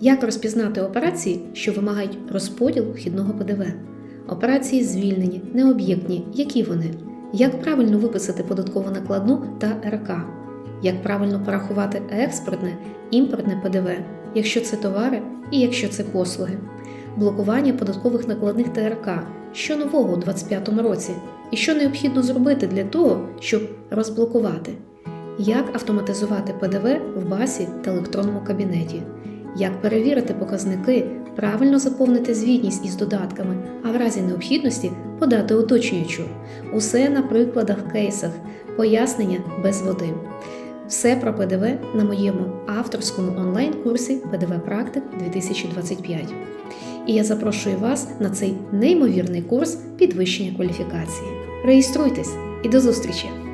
Як розпізнати операції, що вимагають розподіл вхідного ПДВ? Операції звільнені, необ'єктні, які вони? Як правильно виписати податкову накладну та РК? Як правильно порахувати експортне, імпортне ПДВ, якщо це товари і якщо це послуги? Блокування податкових накладних та РК. Що нового у 2025 році? І що необхідно зробити для того, щоб розблокувати? Як автоматизувати ПДВ в басі та електронному кабінеті? Як перевірити показники, правильно заповнити звітність із додатками, а в разі необхідності подати уточнюючу. Усе на прикладах, кейсах, пояснення без води. Все про ПДВ на моєму авторському онлайн-курсі ПДВ Практик 2025. І я запрошую вас на цей неймовірний курс підвищення кваліфікації. Реєструйтесь і до зустрічі!